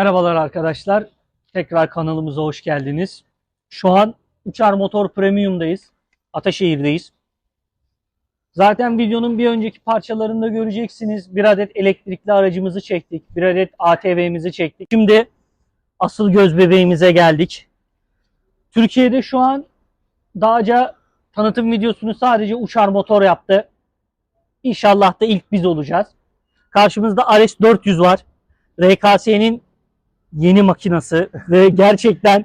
Merhabalar arkadaşlar. Tekrar kanalımıza hoş geldiniz. Şu an Uçar Motor Premium'dayız. Ataşehir'deyiz. Zaten videonun bir önceki parçalarında göreceksiniz. Bir adet elektrikli aracımızı çektik. Bir adet ATV'mizi çektik. Şimdi asıl göz bebeğimize geldik. Türkiye'de şu an Dağca tanıtım videosunu sadece Uçar Motor yaptı. İnşallah da ilk biz olacağız. Karşımızda RS400 var. RKS'nin yeni makinası ve gerçekten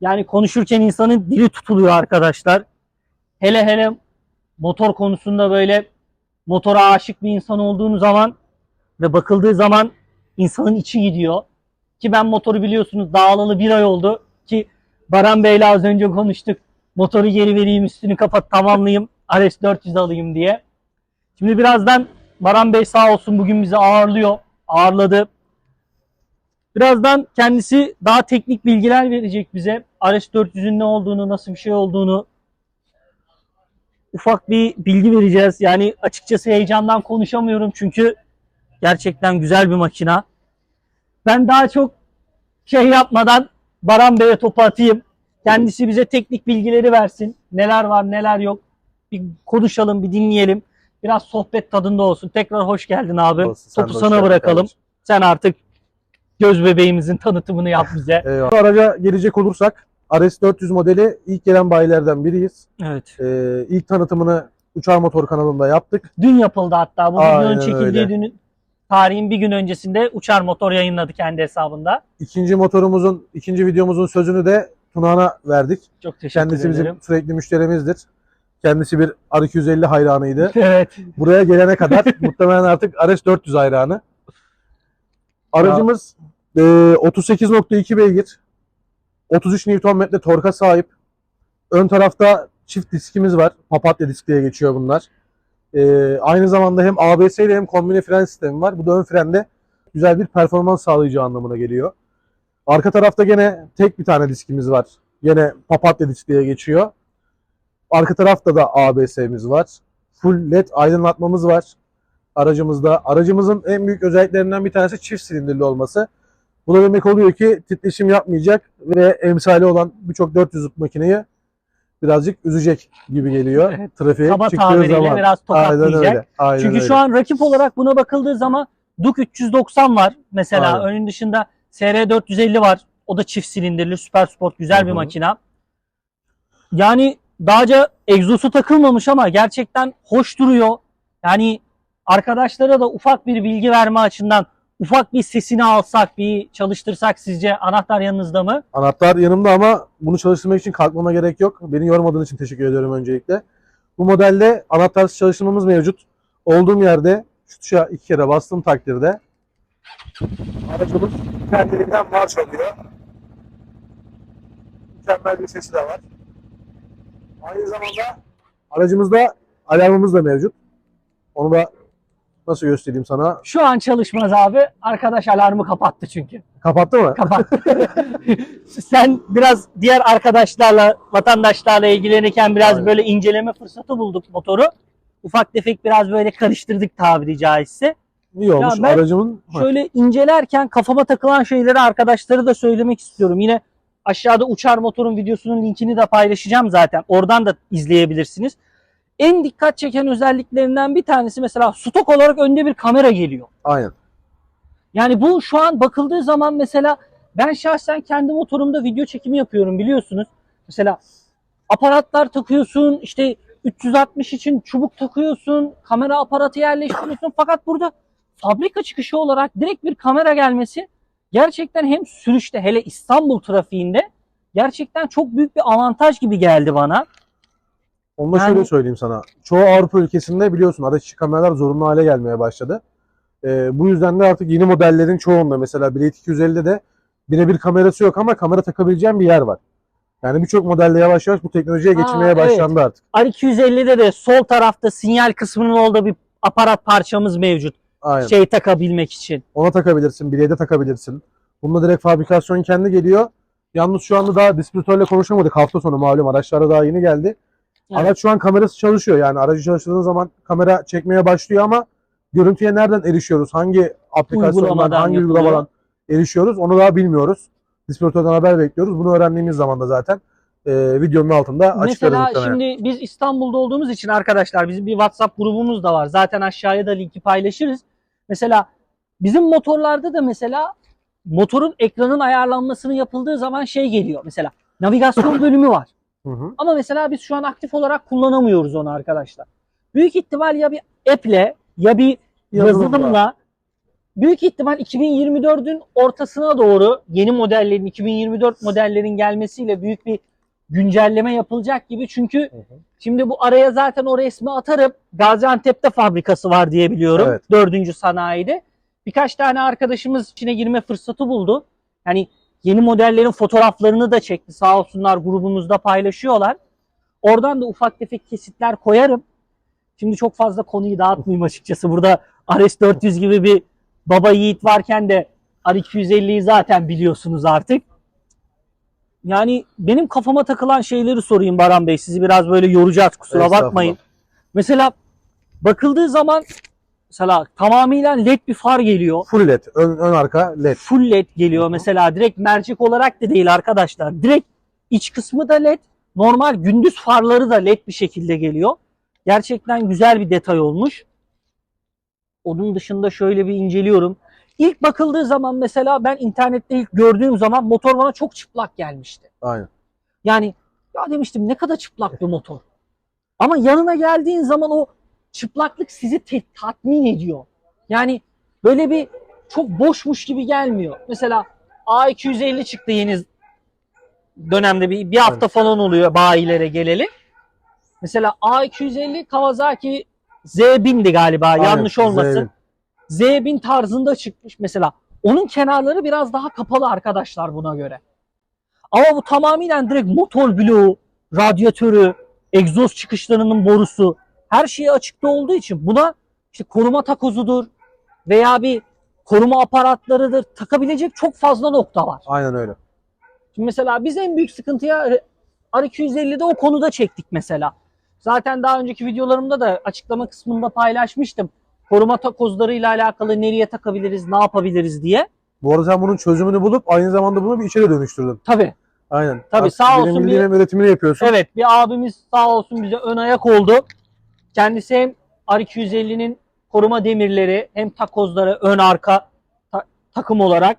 yani konuşurken insanın dili tutuluyor arkadaşlar. Hele hele motor konusunda böyle motora aşık bir insan olduğunuz zaman ve bakıldığı zaman insanın içi gidiyor. Ki ben motoru biliyorsunuz dağılalı bir ay oldu ki Baran Bey'le az önce konuştuk. Motoru geri vereyim üstünü kapat tamamlayayım RS400 alayım diye. Şimdi birazdan Baran Bey sağ olsun bugün bizi ağırlıyor. Ağırladı. Birazdan kendisi daha teknik bilgiler verecek bize. RS400'ün ne olduğunu, nasıl bir şey olduğunu ufak bir bilgi vereceğiz. Yani açıkçası heyecandan konuşamıyorum çünkü gerçekten güzel bir makina. Ben daha çok şey yapmadan Baran Bey'e topu atayım. Kendisi bize teknik bilgileri versin. Neler var, neler yok. Bir konuşalım, bir dinleyelim. Biraz sohbet tadında olsun. Tekrar hoş geldin abi. Olsun, Topu sana bırakalım. kardeşim. Sen artık göz bebeğimizin tanıtımını yap bize. Bu araca gelecek olursak RS400 modeli ilk gelen bayilerden biriyiz. Evet. Ee, ilk tanıtımını Uçar Motor kanalında yaptık. Dün yapıldı hatta. Bu videonun çekildiği dünün tarihin bir gün öncesinde Uçar Motor yayınladı kendi hesabında. İkinci motorumuzun, ikinci videomuzun sözünü de Tunağan'a verdik. Çok teşekkür Kendisi ederim. bizim sürekli müşterimizdir. Kendisi bir R250 hayranıydı. Evet. Buraya gelene kadar muhtemelen artık RS400 hayranı. Aracımız e, 38.2 beygir. 33 Nm torka sahip. Ön tarafta çift diskimiz var. Papatya disk diye geçiyor bunlar. E, aynı zamanda hem ABS ile hem kombine fren sistemi var. Bu da ön frende güzel bir performans sağlayacağı anlamına geliyor. Arka tarafta gene tek bir tane diskimiz var. Gene papatya disk diye geçiyor. Arka tarafta da ABS'miz var. Full led aydınlatmamız var aracımızda. Aracımızın en büyük özelliklerinden bir tanesi çift silindirli olması. Bu da demek oluyor ki titreşim yapmayacak ve emsali olan birçok 400'lük makineyi birazcık üzecek gibi geliyor Evet. trafiğe Kaba çıktığı zaman. biraz Aynen tokatlayacak. öyle. Aynen Çünkü öyle. şu an rakip olarak buna bakıldığı zaman Duke 390 var mesela. Aynen. Önün dışında SR 450 var. O da çift silindirli süper sport güzel Hı bir makina. Yani dağca egzosu takılmamış ama gerçekten hoş duruyor. Yani arkadaşlara da ufak bir bilgi verme açısından ufak bir sesini alsak, bir çalıştırsak sizce anahtar yanınızda mı? Anahtar yanımda ama bunu çalıştırmak için kalkmama gerek yok. Beni yormadığın için teşekkür ediyorum öncelikle. Bu modelde anahtarsız çalıştırmamız mevcut. Olduğum yerde şu tuşa iki kere bastığım takdirde aracımız kendiliğinden marş alıyor. Mükemmel bir sesi de var. Aynı zamanda aracımızda alarmımız da mevcut. Onu da nasıl göstereyim sana? Şu an çalışmaz abi. Arkadaş alarmı kapattı çünkü. Kapattı mı? Kapat. Sen biraz diğer arkadaşlarla, vatandaşlarla ilgilenirken biraz Aynen. böyle inceleme fırsatı bulduk motoru. Ufak tefek biraz böyle karıştırdık tabiri caizse. İyi olmuş. ben Aracımın Şöyle incelerken kafama takılan şeyleri arkadaşlara da söylemek istiyorum. Yine aşağıda uçar motorun videosunun linkini de paylaşacağım zaten. Oradan da izleyebilirsiniz. En dikkat çeken özelliklerinden bir tanesi mesela stok olarak önde bir kamera geliyor. aynen. Yani bu şu an bakıldığı zaman mesela ben şahsen kendi motorumda video çekimi yapıyorum biliyorsunuz. Mesela aparatlar takıyorsun işte 360 için çubuk takıyorsun, kamera aparatı yerleştiriyorsun. Fakat burada fabrika çıkışı olarak direkt bir kamera gelmesi gerçekten hem sürüşte hele İstanbul trafiğinde gerçekten çok büyük bir avantaj gibi geldi bana. Onu da Yani- şöyle söyleyeyim sana. Çoğu Avrupa ülkesinde biliyorsun araç içi kameralar zorunlu hale gelmeye başladı. Ee, bu yüzden de artık yeni modellerin çoğunda mesela Blade 250'de de birebir kamerası yok ama kamera takabileceğin bir yer var. Yani birçok modelde yavaş yavaş bu teknolojiye Aa, geçilmeye evet. başlandı artık. R250'de de sol tarafta sinyal kısmının olduğu bir aparat parçamız mevcut. Aynen. Şey takabilmek için. Ona takabilirsin, bileğe takabilirsin. Bunda direkt fabrikasyon kendi geliyor. Yalnız şu anda daha distribütörle konuşamadık. Hafta sonu malum araçlara daha yeni geldi. Evet. Araç şu an kamerası çalışıyor. Yani aracı çalıştırdığınız zaman kamera çekmeye başlıyor ama görüntüye nereden erişiyoruz? Hangi aplikasyondan, Uygulamadan hangi yapılıyor. uygulamadan erişiyoruz? Onu daha bilmiyoruz. Distribütörden haber bekliyoruz. Bunu öğrendiğimiz zaman da zaten e, videonun altında açıklarız Mesela şimdi biz İstanbul'da olduğumuz için arkadaşlar bizim bir WhatsApp grubumuz da var. Zaten aşağıya da linki paylaşırız. Mesela bizim motorlarda da mesela motorun ekranın ayarlanmasını yapıldığı zaman şey geliyor. Mesela navigasyon bölümü var. Hı hı. Ama mesela biz şu an aktif olarak kullanamıyoruz onu arkadaşlar. Büyük ihtimal ya bir app'le ya bir Yazılımla. yazılımla büyük ihtimal 2024'ün ortasına doğru yeni modellerin 2024 modellerin gelmesiyle büyük bir güncelleme yapılacak gibi. Çünkü şimdi bu araya zaten o resmi atarım. Gaziantep'te fabrikası var diye biliyorum. Evet. Dördüncü sanayide. Birkaç tane arkadaşımız içine girme fırsatı buldu. Yani yeni modellerin fotoğraflarını da çekti. Sağ olsunlar grubumuzda paylaşıyorlar. Oradan da ufak tefek kesitler koyarım. Şimdi çok fazla konuyu dağıtmayayım açıkçası. Burada RS400 gibi bir baba yiğit varken de R250'yi zaten biliyorsunuz artık. Yani benim kafama takılan şeyleri sorayım Baran Bey. Sizi biraz böyle yoracağız kusura bakmayın. Mesela bakıldığı zaman mesela tamamıyla led bir far geliyor. Full led. Ön, ön arka led. Full led geliyor mesela. Direkt mercek olarak da değil arkadaşlar. Direkt iç kısmı da led. Normal gündüz farları da led bir şekilde geliyor. Gerçekten güzel bir detay olmuş. Onun dışında şöyle bir inceliyorum. İlk bakıldığı zaman mesela ben internette ilk gördüğüm zaman motor bana çok çıplak gelmişti. Aynen. Yani ya demiştim ne kadar çıplak bir motor. Ama yanına geldiğin zaman o çıplaklık sizi te- tatmin ediyor. Yani böyle bir çok boşmuş gibi gelmiyor. Mesela A250 çıktı yeni dönemde bir, bir hafta Evet. falan oluyor bayilere geleli. Mesela A250 Kawasaki Z1000'di galiba Aynen, yanlış olmasın. Z1000. Z1000 tarzında çıkmış mesela. Onun kenarları biraz daha kapalı arkadaşlar buna göre. Ama bu tamamıyla direkt motor bloğu, radyatörü, egzoz çıkışlarının borusu her şeyi açıkta olduğu için buna işte koruma takozudur veya bir koruma aparatlarıdır takabilecek çok fazla nokta var. Aynen öyle. Şimdi mesela biz en büyük sıkıntıya R250'de o konuda çektik mesela. Zaten daha önceki videolarımda da açıklama kısmında paylaşmıştım. Koruma takozlarıyla alakalı nereye takabiliriz, ne yapabiliriz diye. Bu arada sen bunun çözümünü bulup aynı zamanda bunu bir işe de dönüştürdün. Tabii. Aynen. Tabii, Artık sağ olsun bir- üretimini yapıyorsun. Evet bir abimiz sağ olsun bize ön ayak oldu. Kendisi hem R250'nin koruma demirleri hem takozları ön arka ta- takım olarak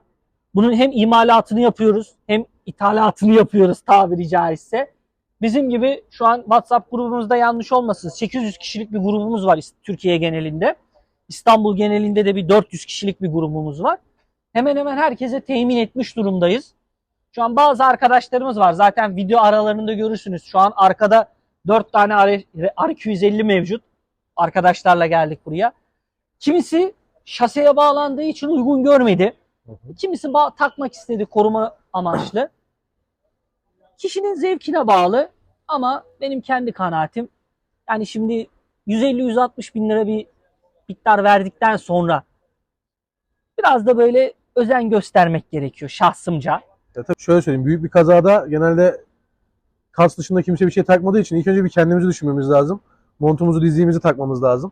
bunun hem imalatını yapıyoruz hem ithalatını yapıyoruz tabiri caizse. Bizim gibi şu an WhatsApp grubumuzda yanlış olmasın 800 kişilik bir grubumuz var Türkiye genelinde. İstanbul genelinde de bir 400 kişilik bir grubumuz var. Hemen hemen herkese temin etmiş durumdayız. Şu an bazı arkadaşlarımız var. Zaten video aralarında görürsünüz. Şu an arkada 4 tane R250 mevcut. Arkadaşlarla geldik buraya. Kimisi şaseye bağlandığı için uygun görmedi. Kimisi takmak istedi koruma amaçlı. Kişinin zevkine bağlı ama benim kendi kanaatim yani şimdi 150-160 bin lira bir miktar verdikten sonra biraz da böyle özen göstermek gerekiyor şahsımca. Ya tabii şöyle söyleyeyim. Büyük bir kazada genelde kas dışında kimse bir şey takmadığı için ilk önce bir kendimizi düşünmemiz lazım. Montumuzu, dizliğimizi takmamız lazım.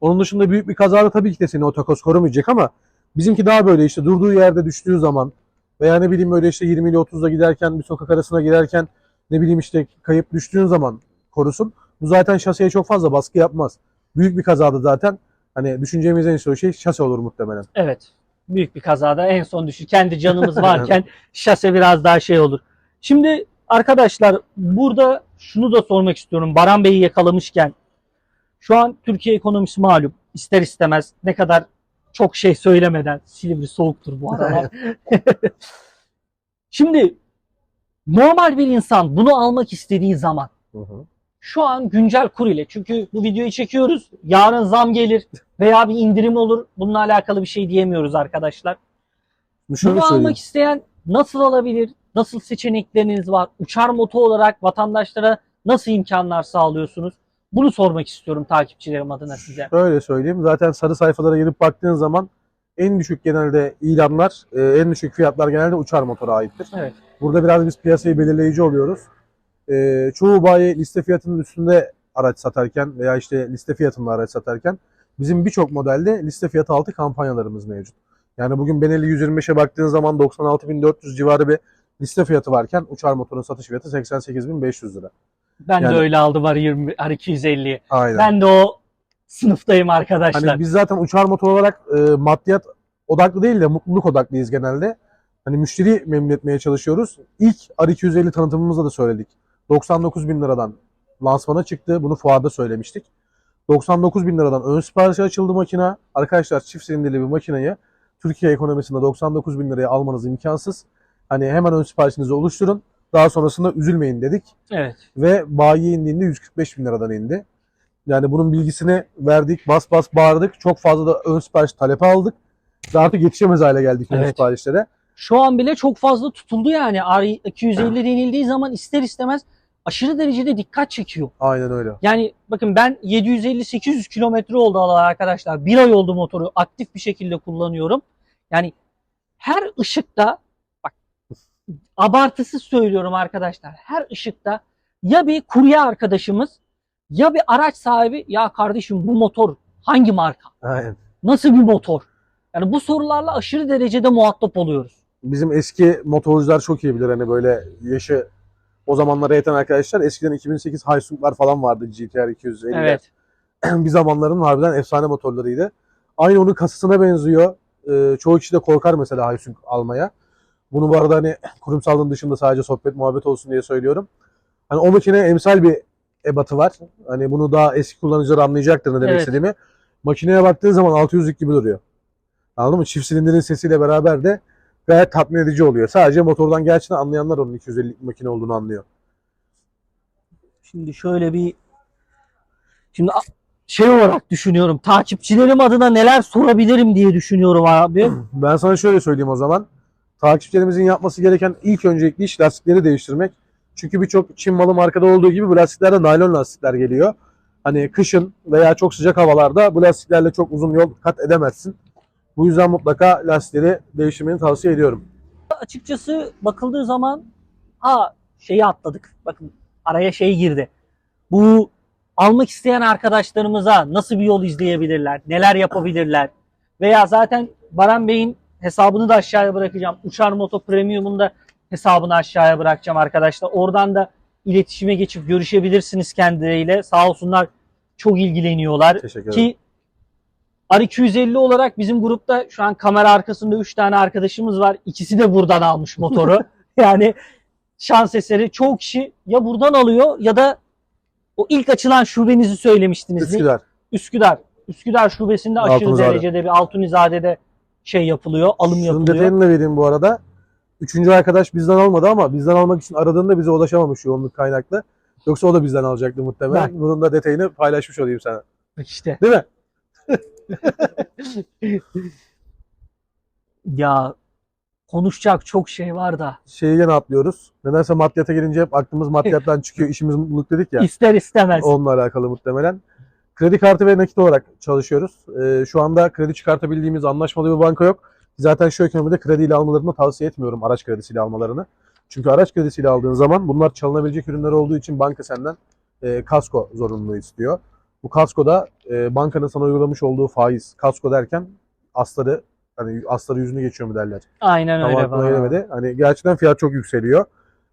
Onun dışında büyük bir kazada tabii ki de seni o takoz korumayacak ama bizimki daha böyle işte durduğu yerde düştüğü zaman veya ne bileyim böyle işte 20 ile 30'da giderken bir sokak arasına girerken ne bileyim işte kayıp düştüğün zaman korusun. Bu zaten şaseye çok fazla baskı yapmaz. Büyük bir kazada zaten hani düşüneceğimiz en son şey şase olur muhtemelen. Evet. Büyük bir kazada en son düşür. Kendi canımız varken şase biraz daha şey olur. Şimdi arkadaşlar burada şunu da sormak istiyorum. Baran Bey'i yakalamışken şu an Türkiye ekonomisi malum. İster istemez ne kadar çok şey söylemeden Silivri soğuktur bu aralar. Şimdi normal bir insan bunu almak istediği zaman şu an güncel kur ile çünkü bu videoyu çekiyoruz. Yarın zam gelir veya bir indirim olur. Bununla alakalı bir şey diyemiyoruz arkadaşlar. Bunu şöyle Bunu söyleyeyim. almak isteyen nasıl alabilir? Nasıl seçenekleriniz var? Uçar moto olarak vatandaşlara nasıl imkanlar sağlıyorsunuz? Bunu sormak istiyorum takipçilerim adına size. Şöyle söyleyeyim. Zaten sarı sayfalara girip baktığın zaman en düşük genelde ilanlar, e, en düşük fiyatlar genelde uçar motora aittir. Evet. Burada biraz biz piyasayı belirleyici oluyoruz. E, çoğu bayi liste fiyatının üstünde araç satarken veya işte liste fiyatında araç satarken bizim birçok modelde liste fiyatı altı kampanyalarımız mevcut. Yani bugün Benelli 125'e baktığın zaman 96.400 civarı bir liste fiyatı varken uçar motorun satış fiyatı 88.500 lira. Ben Yani- de öyle aldım var 20 250'yi. Aynen. Ben de o sınıftayım arkadaşlar. Hani biz zaten uçar motor olarak e, maddiyat odaklı değil de mutluluk odaklıyız genelde. Hani müşteri memnun etmeye çalışıyoruz. İlk R250 tanıtımımızda da söyledik. 99 bin liradan lansmana çıktı. Bunu fuarda söylemiştik. 99 bin liradan ön siparişe açıldı makine. Arkadaşlar çift silindirli bir makineyi Türkiye ekonomisinde 99 bin liraya almanız imkansız. Hani hemen ön siparişinizi oluşturun. Daha sonrasında üzülmeyin dedik. Evet. Ve bayiye indiğinde 145 bin liradan indi. Yani bunun bilgisini verdik, bas bas bağırdık. Çok fazla da ön sipariş talepi aldık. Ve artık yetişemez hale geldik ön Evet. siparişlere. Şu an bile çok fazla tutuldu yani. R250 denildiği zaman ister istemez aşırı derecede dikkat çekiyor. Aynen öyle. Yani bakın ben 750-800 kilometre oldu arkadaşlar. Bir ay oldu motoru aktif bir şekilde kullanıyorum. Yani her ışıkta abartısız söylüyorum arkadaşlar. Her ışıkta ya bir kurye arkadaşımız ya bir araç sahibi ya kardeşim bu motor hangi marka? Aynen. Nasıl bir motor? Yani bu sorularla aşırı derecede muhatap oluyoruz. Bizim eski motorcular çok iyi bilir hani böyle yaşı o zamanlara yeten arkadaşlar. Eskiden 2008 Haysung'lar falan vardı GTR 250. Evet. bir zamanların harbiden efsane motorlarıydı. Aynı onun kasasına benziyor. Ee, çoğu kişi de korkar mesela Haysung almaya. Bunu bu arada hani kurumsalın dışında sadece sohbet muhabbet olsun diye söylüyorum. Hani o makine emsal bir ebatı var. Hani bunu daha eski kullanıcılar anlayacaktır ne demek Evet. istediğimi. Makineye baktığın zaman 600'lük gibi duruyor. Anladın mı? Çift silindirin sesiyle beraber de gayet tatmin edici oluyor. Sadece motordan gerçekten anlayanlar onun 250'lik makine olduğunu anlıyor. Şimdi şöyle bir şimdi şey olarak düşünüyorum. Takipçilerim adına neler sorabilirim diye düşünüyorum abi. Ben sana şöyle söyleyeyim o zaman. Takipçilerimizin yapması gereken ilk öncelikli iş lastikleri değiştirmek. Çünkü birçok Çin malı markada olduğu gibi bu lastiklerde naylon lastikler geliyor. Hani kışın veya çok sıcak havalarda bu lastiklerle çok uzun yol kat edemezsin. Bu yüzden mutlaka lastikleri değiştirmeni tavsiye ediyorum. Açıkçası bakıldığı zaman ha şeyi atladık. Bakın araya şey girdi. Bu almak isteyen arkadaşlarımıza nasıl bir yol izleyebilirler? Neler yapabilirler? Veya zaten Baran Bey'in hesabını da aşağıya bırakacağım. Uçar Moto Premium'un da hesabını aşağıya bırakacağım arkadaşlar. Oradan da iletişime geçip görüşebilirsiniz kendileriyle. Sağ olsunlar çok ilgileniyorlar. Teşekkür ederim. Ki R250 olarak bizim grupta şu an kamera arkasında 3 tane arkadaşımız var. İkisi de buradan almış motoru. yani şans eseri çoğu kişi ya buradan alıyor ya da o ilk açılan şubenizi söylemiştiniz. Üsküdar. Üsküdar. Üsküdar şubesinde aşırı Altunizade. derecede bir Altunizade'de şey yapılıyor, alım Şunun yapılıyor. detayını da vereyim bu arada. Üçüncü arkadaş bizden almadı ama bizden almak için aradığında bize ulaşamamış yoğunluk kaynaklı. Yoksa o da bizden alacaktı muhtemelen. Bunun da detayını paylaşmış olayım sana. İşte. Değil mi? Ya konuşacak çok şey var da şeyi gene atlıyoruz. Nedense maddiyata gelince hep aklımız maddiyattan çıkıyor. İşimiz mutluluk dedik ya. ister istemez. Onunla alakalı muhtemelen. Kredi kartı ve nakit olarak çalışıyoruz. Ee, şu anda kredi çıkartabildiğimiz anlaşmalı bir banka yok. Zaten şu ekonomide krediyle almalarını tavsiye etmiyorum araç kredisiyle almalarını. Çünkü araç kredisiyle aldığın zaman bunlar çalınabilecek ürünler olduğu için banka senden e, kasko zorunluluğu istiyor. Bu kasko da e, bankanın sana uygulamış olduğu faiz. Kasko derken asları hani asları yüzünü geçiyor mu derler. Aynen Tam öyle. bana. gelemedi. Hani gerçekten fiyat çok yükseliyor.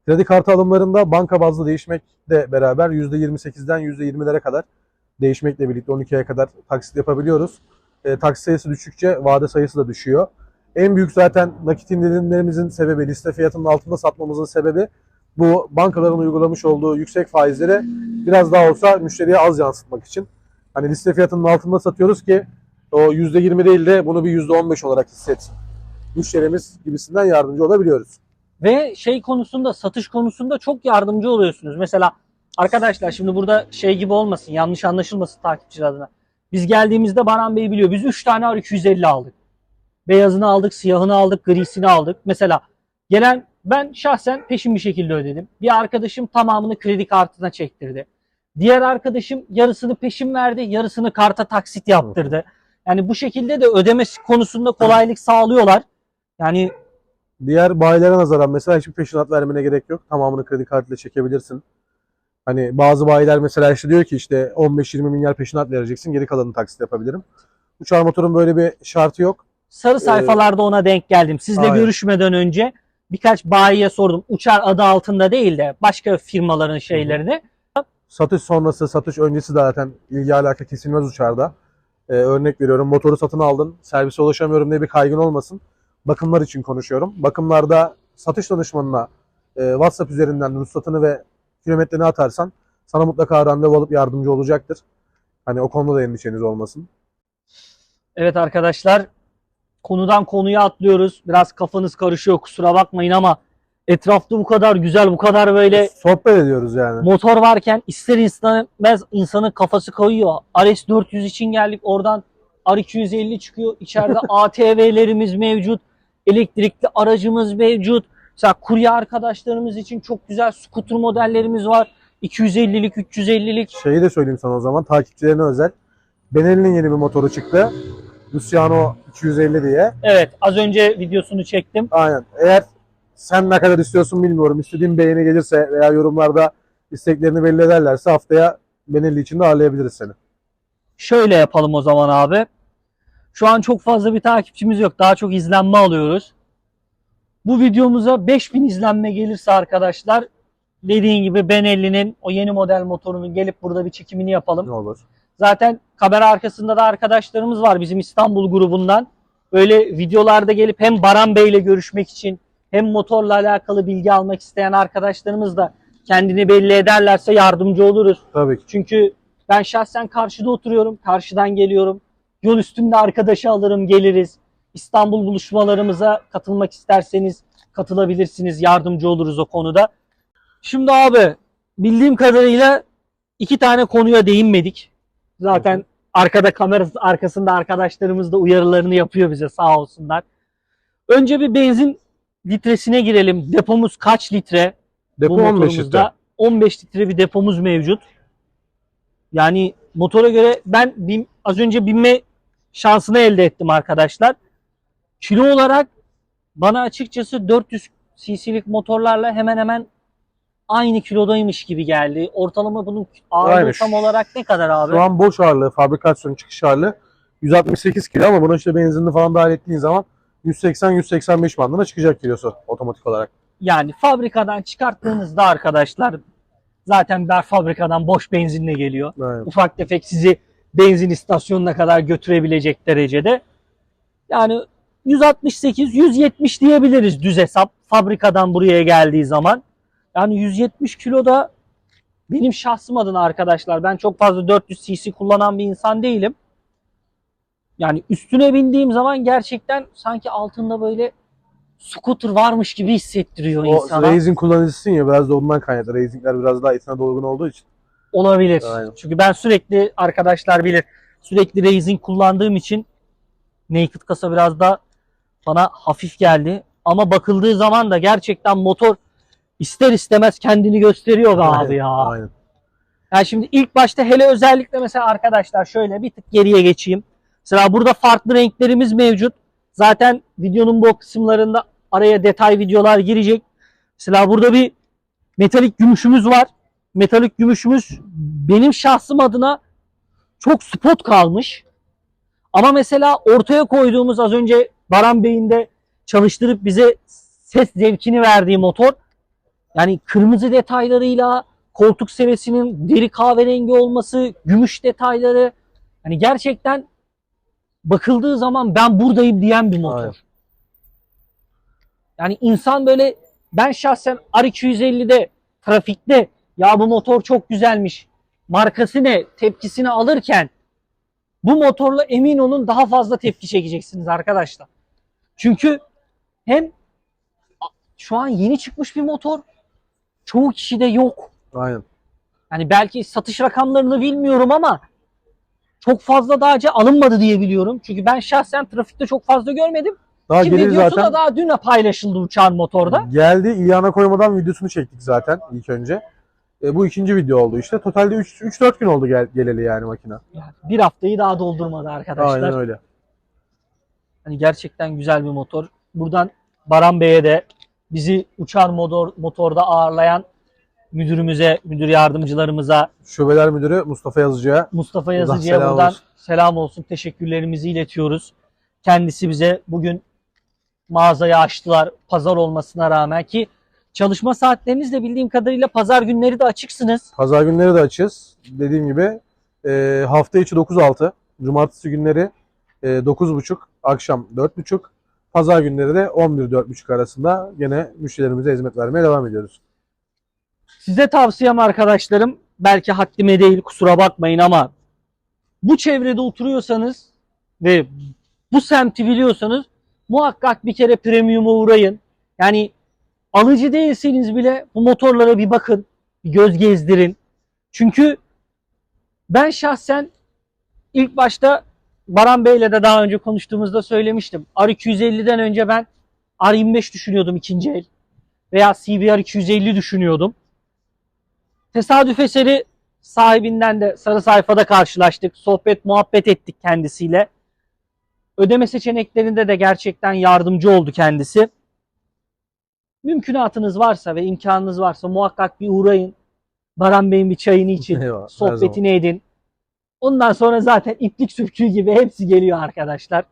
Kredi kartı alımlarında banka bazlı değişmekle beraber %28'den %20'lere kadar değişmekle birlikte 12'ye kadar taksit yapabiliyoruz. E, taksit sayısı düştükçe vade sayısı da düşüyor. En büyük zaten nakit indirimlerimizin sebebi, liste fiyatının altında satmamızın sebebi bu bankaların uygulamış olduğu yüksek faizleri biraz daha olsa müşteriye az yansıtmak için. Hani liste fiyatının altında satıyoruz ki o %20 değil de bunu bir %15 olarak hissetsin müşterimiz gibisinden yardımcı olabiliyoruz. Ve şey konusunda, satış konusunda çok yardımcı oluyorsunuz. Mesela arkadaşlar şimdi burada şey gibi olmasın, yanlış anlaşılmasın takipçiler adına. Biz geldiğimizde Baran Bey biliyor. Biz 3 tane R250 aldık. Beyazını aldık, siyahını aldık, grisini aldık. Mesela gelen ben şahsen peşin bir şekilde ödedim. Bir arkadaşım tamamını kredi kartına çektirdi. Diğer arkadaşım yarısını peşin verdi, yarısını karta taksit yaptırdı. Yani bu şekilde de ödemesi konusunda kolaylık sağlıyorlar. Yani Diğer bayilere nazaran mesela hiçbir peşinat vermene gerek yok. Tamamını kredi kartıyla çekebilirsin. Hani bazı bayiler mesela işte diyor ki işte 15-20 milyar peşinat vereceksin geri kalanını taksit yapabilirim. Uçar motorun böyle bir şartı yok. sarı sayfalarda ona denk geldim. Sizle Aynen. görüşmeden önce birkaç bayiye sordum. Uçar adı altında değil de başka firmaların şeylerini. Satış sonrası, satış öncesi zaten ilgi alaka kesilmez uçarda. Ee, örnek veriyorum motoru satın aldın, servise ulaşamıyorum diye bir kaygın olmasın. Bakımlar için konuşuyorum. Bakımlarda satış danışmanına e, WhatsApp üzerinden ruhsatını ve kilometreni atarsan sana mutlaka randevu alıp yardımcı olacaktır. Hani o konuda da endişeniz olmasın. Evet arkadaşlar konudan konuya atlıyoruz. Biraz kafanız karışıyor kusura bakmayın ama etrafta bu kadar güzel bu kadar böyle Sohbet ediyoruz yani. motor varken ister istemez insanın kafası kayıyor. RS400 için geldik oradan R250 çıkıyor. İçeride ATV'lerimiz mevcut. Elektrikli aracımız mevcut. Mesela kurye arkadaşlarımız için çok güzel scooter modellerimiz var. 250'lik, 350'lik. Şeyi de söyleyeyim sana o zaman takipçilerine özel. Benelli'nin yeni bir motoru çıktı. Luciano 250 diye. Evet az önce videosunu çektim. Aynen. Eğer sen ne kadar istiyorsun bilmiyorum. İstediğin beğeni gelirse veya yorumlarda isteklerini belli ederlerse haftaya Benelli için de ağırlayabiliriz seni. Şöyle yapalım o zaman abi. Şu an çok fazla bir takipçimiz yok. Daha çok izlenme alıyoruz. Bu videomuza 5000 izlenme gelirse arkadaşlar dediğin gibi Benelli'nin o yeni model motorunun gelip burada bir çekimini yapalım. Ne olur. Zaten kamera arkasında da arkadaşlarımız var bizim İstanbul grubundan. Böyle videolarda gelip hem Baran Bey'le görüşmek için hem motorla alakalı bilgi almak isteyen arkadaşlarımız da kendini belli ederlerse yardımcı oluruz. Tabii ki. Çünkü ben şahsen karşıda oturuyorum, karşıdan geliyorum. Yol üstünde arkadaşı alırım, geliriz. İstanbul buluşmalarımıza katılmak isterseniz katılabilirsiniz, yardımcı oluruz o konuda. Şimdi abi bildiğim kadarıyla iki tane konuya değinmedik. Zaten arkada kamera arkasında arkadaşlarımız da uyarılarını yapıyor bize sağ olsunlar. Önce bir benzin litresine girelim. Depomuz kaç litre? Depo bu 15 motorumuzda litre. 15 litre bir depomuz mevcut. Yani motora göre ben bin- az önce binme şansını elde ettim arkadaşlar. Kilo olarak bana açıkçası 400 cc'lik motorlarla hemen hemen aynı kilodaymış gibi geldi. Ortalama bunun ağırlığı Aynen. tam olarak ne kadar abi? Şu an boş ağırlığı, fabrikasyon çıkış ağırlığı 168 kilo ama buna işte benzinli falan dahil ettiğin zaman 180-185 bandına çıkacak kilosu otomatik olarak. Yani fabrikadan çıkarttığınızda arkadaşlar zaten ben fabrikadan boş benzinle geliyor. Aynen. ufak tefek sizi benzin istasyonuna kadar götürebilecek derecede. Yani 168 170 diyebiliriz düz hesap fabrikadan buraya geldiği zaman. Yani 170 kilo da benim şahsım adına arkadaşlar ben çok fazla 400 cc kullanan bir insan değilim. Yani üstüne bindiğim zaman gerçekten sanki altında böyle scooter varmış gibi hissettiriyor O insana. Racing kullanıcısın ya biraz da ondan kaynaklı. Racing'ler biraz daha etine dolgun olduğu için. Olabilir. Aynen. Çünkü ben sürekli arkadaşlar bilir sürekli Raising kullandığım için Naked kasa biraz da bana hafif geldi. Ama bakıldığı zaman da gerçekten motor ister istemez kendini gösteriyor be abi ya. Aynen. Yani şimdi ilk başta hele özellikle mesela arkadaşlar şöyle bir tık geriye geçeyim. Mesela burada farklı renklerimiz mevcut. Zaten videonun bu kısımlarında araya detay videolar girecek. Mesela burada bir metalik gümüşümüz var. Metalik gümüşümüz benim şahsım adına çok spot kalmış. Ama mesela ortaya koyduğumuz az önce Baran Bey'in de çalıştırıp bize ses zevkini verdiği motor yani kırmızı detaylarıyla koltuk sevesinin deri kahverengi olması, gümüş detayları yani gerçekten bakıldığı zaman ben buradayım diyen bir motor. Aynen. Yani insan böyle ben şahsen R250'de trafikte ya bu motor çok güzelmiş. Markası ne? Tepkisini alırken bu motorla emin olun daha fazla tepki çekeceksiniz arkadaşlar. Çünkü hem şu an yeni çıkmış bir motor. Çoğu kişide yok. Aynen. Yani belki satış rakamlarını bilmiyorum ama çok fazla daha önce alınmadı diye biliyorum. Çünkü ben şahsen trafikte çok fazla görmedim. Daha Ki gelir videosu zaten. da daha dün paylaşıldı uçağın motorda. Geldi İlyana koymadan videosunu çektik zaten ilk önce. E, bu ikinci video oldu işte. Totalde 3-4 gün oldu gel- geleli yani makine. Yani bir haftayı daha doldurmadı arkadaşlar. Aynen öyle. Hani gerçekten güzel bir motor. Buradan Baran Bey'e de bizi uçar motor motorda ağırlayan müdürümüze, müdür yardımcılarımıza, Şubeler Müdürü Mustafa Yazıcı'ya Mustafa Yazıcı'ya selam buradan olsun. selam olsun. Teşekkürlerimizi iletiyoruz. Kendisi bize bugün mağazayı açtılar pazar olmasına rağmen ki çalışma saatleriniz de bildiğim kadarıyla pazar günleri de açıksınız. Pazar günleri de açız. Dediğim gibi e, hafta içi 9-6. Cumartesi günleri 9.30. Akşam 4.30. Pazar günleri de 11-4.30 arasında gene müşterilerimize hizmet vermeye devam ediyoruz. Size tavsiyem arkadaşlarım belki haddime değil kusura bakmayın ama bu çevrede oturuyorsanız ve bu semti biliyorsanız muhakkak bir kere premium'a uğrayın. Yani alıcı değilseniz bile bu motorlara bir bakın, bir göz gezdirin. Çünkü ben şahsen ilk başta Baran Bey'le de daha önce konuştuğumuzda söylemiştim. R250'den önce ben R25 düşünüyordum ikinci el veya CBR 250 düşünüyordum. Tesadüf eseri sahibinden de sarı sayfada karşılaştık. Sohbet, muhabbet ettik kendisiyle. Ödeme seçeneklerinde de gerçekten yardımcı oldu kendisi. Mümkünatınız varsa ve imkanınız varsa muhakkak bir uğrayın. Baran Bey'in bir çayını için, sohbetini edin. Ondan sonra zaten iplik söküğü gibi hepsi geliyor arkadaşlar.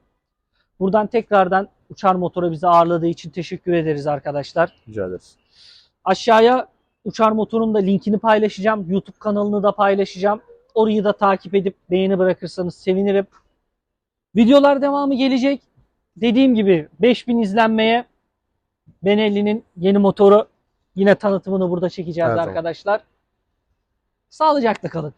Buradan tekrardan Uçar Motor'a bizi ağırladığı için teşekkür ederiz arkadaşlar. Rica ederiz. Aşağıya Uçar Motor'un da linkini paylaşacağım. YouTube kanalını da paylaşacağım. Orayı da takip edip beğeni bırakırsanız sevinirim. Videolar devamı gelecek. Dediğim gibi 5000 izlenmeye Benelli'nin yeni motoru yine tanıtımını burada çekeceğiz zaman. arkadaşlar. Sağlıcakla kalın.